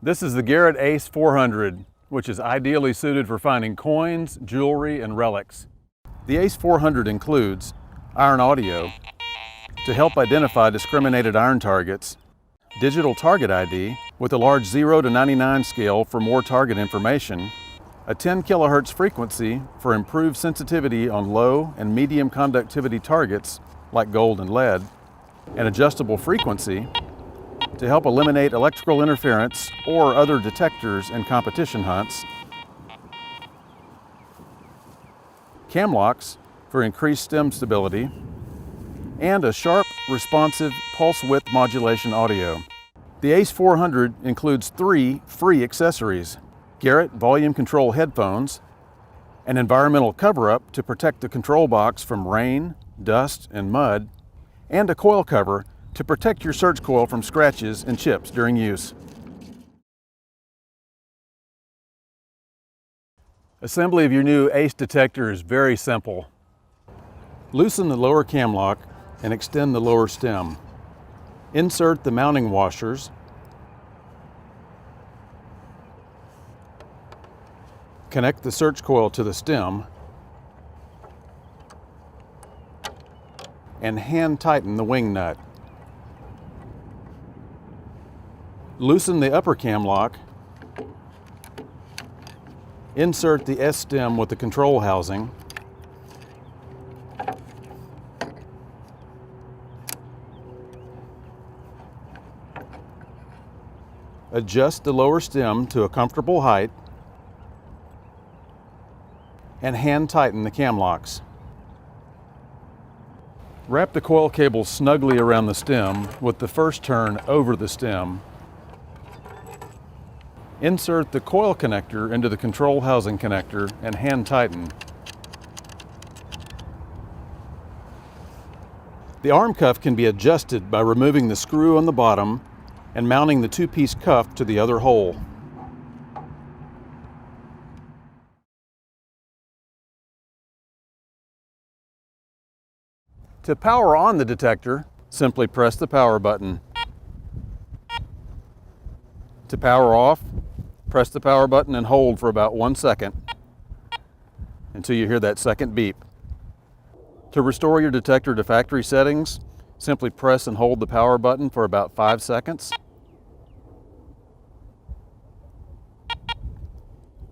This is the Garrett Ace 400, which is ideally suited for finding coins, jewelry, and relics. The Ace 400 includes iron audio to help identify discriminated iron targets, digital target ID with a large 0 to 99 scale for more target information, a 10 kilohertz frequency for improved sensitivity on low and medium conductivity targets like gold and lead, an adjustable frequency to help eliminate electrical interference or other detectors in competition hunts, cam locks for increased stem stability, and a sharp, responsive pulse width modulation audio. The ACE 400 includes three free accessories Garrett volume control headphones, an environmental cover up to protect the control box from rain, dust, and mud, and a coil cover to protect your search coil from scratches and chips during use. Assembly of your new ACE detector is very simple. Loosen the lower cam lock and extend the lower stem. Insert the mounting washers. Connect the search coil to the stem and hand tighten the wing nut. Loosen the upper cam lock. Insert the S stem with the control housing. Adjust the lower stem to a comfortable height and hand tighten the cam locks. Wrap the coil cable snugly around the stem with the first turn over the stem. Insert the coil connector into the control housing connector and hand tighten. The arm cuff can be adjusted by removing the screw on the bottom and mounting the two-piece cuff to the other hole. To power on the detector, simply press the power button. To power off, press the power button and hold for about one second until you hear that second beep. To restore your detector to factory settings, simply press and hold the power button for about five seconds.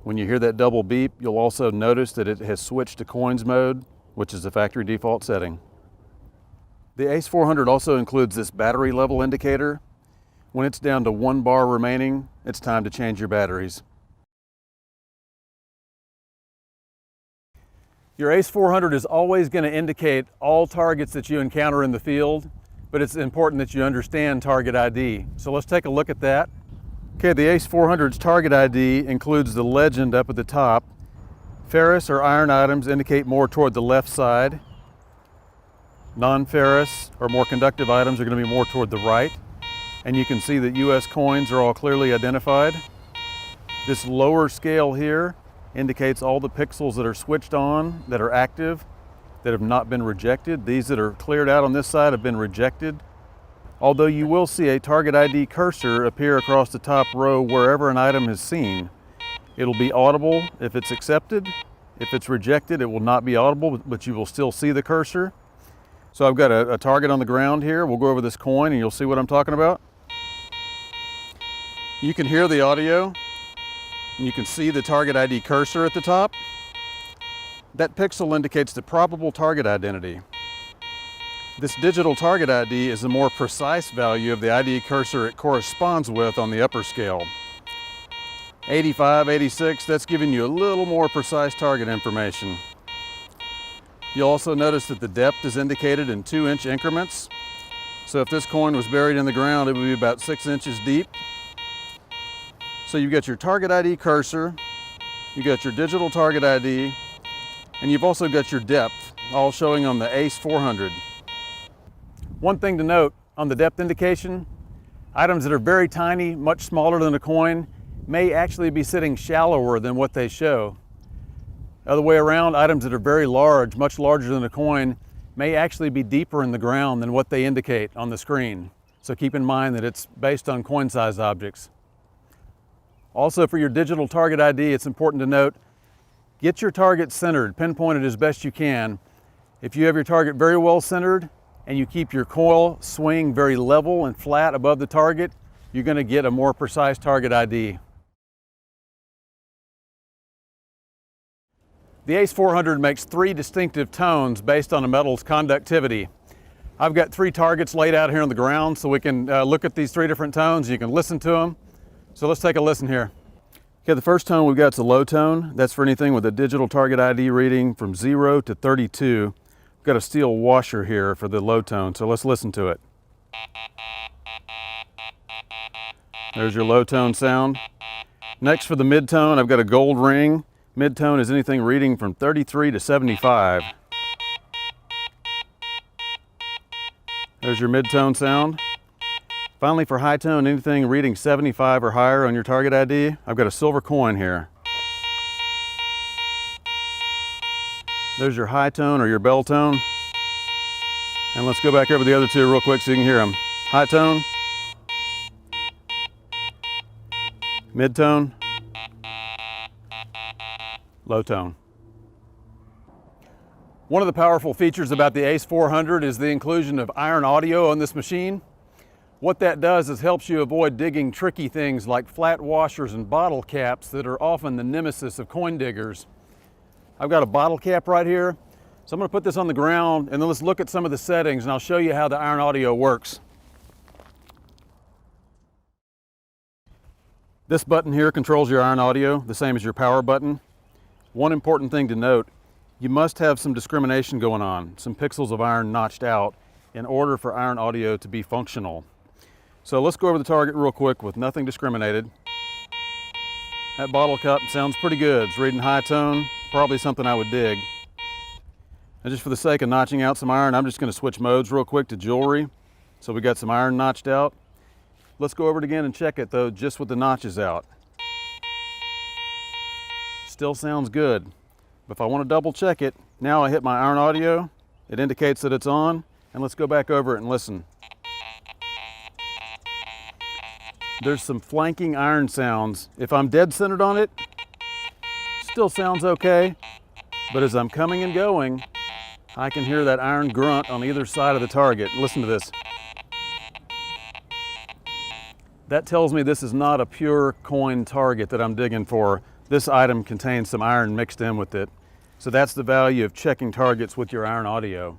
When you hear that double beep, you'll also notice that it has switched to coins mode, which is the factory default setting. The ACE 400 also includes this battery level indicator. When it's down to one bar remaining, it's time to change your batteries. Your ACE 400 is always going to indicate all targets that you encounter in the field, but it's important that you understand target ID. So let's take a look at that. Okay, the ACE 400's target ID includes the legend up at the top. Ferrous or iron items indicate more toward the left side. Non-ferrous or more conductive items are going to be more toward the right. And you can see that US coins are all clearly identified. This lower scale here indicates all the pixels that are switched on, that are active, that have not been rejected. These that are cleared out on this side have been rejected. Although you will see a target ID cursor appear across the top row wherever an item is seen. It'll be audible if it's accepted. If it's rejected, it will not be audible, but you will still see the cursor. So I've got a, a, target on the ground here. We'll go over this coin and you'll see what I'm talking about. You can hear the audio. And you can see the target ID cursor at the top. That pixel indicates the probable target identity. This digital target ID is a more precise value of the ID cursor it corresponds with on the upper scale. 85, 86, that's giving you a little more precise target information. You'll also notice that the depth is indicated in two inch increments. So if this coin was buried in the ground, it would be about six inches deep. So you've got your target ID cursor, you've got your digital target ID, and you've also got your depth, all showing on the ACE 400. One thing to note on the depth indication, items that are very tiny, much smaller than a coin, may actually be sitting shallower than what they show. Other way around, items that are very large, much larger than a coin, may actually be deeper in the ground than what they indicate on the screen. So keep in mind that it's based on coin size objects. Also for your digital target ID, it's important to note, get your target centered, pinpointed as best you can. If you have your target very well centered and you keep your coil swing very level and flat above the target, you're gonna get a more precise target ID. The ACE 400 makes three distinctive tones based on a metal's conductivity. I've got three targets laid out here on the ground so we can uh, look at these three different tones. You can listen to them. So let's take a listen here. Okay, the first tone we've got is a low tone. That's for anything with a digital target ID reading from 0 to 32. We've got a steel washer here for the low tone, so let's listen to it. There's your low tone sound. Next for the mid tone, I've got a gold ring. Mid tone is anything reading from 33 to 75. There's your mid tone sound. Finally, for high tone, anything reading 75 or higher on your target ID, I've got a silver coin here. There's your high tone or your bell tone. And let's go back over the other two real quick so you can hear them. High tone, mid tone, low tone. One of the powerful features about the ACE 400 is the inclusion of iron audio on this machine. What that does is helps you avoid digging tricky things like flat washers and bottle caps that are often the nemesis of coin diggers. I've got a bottle cap right here. So I'm gonna put this on the ground and then let's look at some of the settings and I'll show you how the iron audio works. This button here controls your iron audio, the same as your power button. One important thing to note, you must have some discrimination going on, some pixels of iron notched out in order for iron audio to be functional. So let's go over the target real quick with nothing discriminated. That bottle cup sounds pretty good. It's reading high tone, probably something I would dig. And just for the sake of notching out some iron, I'm just gonna switch modes real quick to jewelry. So we got some iron notched out. Let's go over it again and check it though, just with the notches out. Still sounds good. But if I wanna double check it, now I hit my iron audio, it indicates that it's on, and let's go back over it and listen. There's some flanking iron sounds. If I'm dead centered on it, still sounds okay. But as I'm coming and going, I can hear that iron grunt on either side of the target. Listen to this. That tells me this is not a pure coin target that I'm digging for. This item contains some iron mixed in with it. So that's the value of checking targets with your iron audio.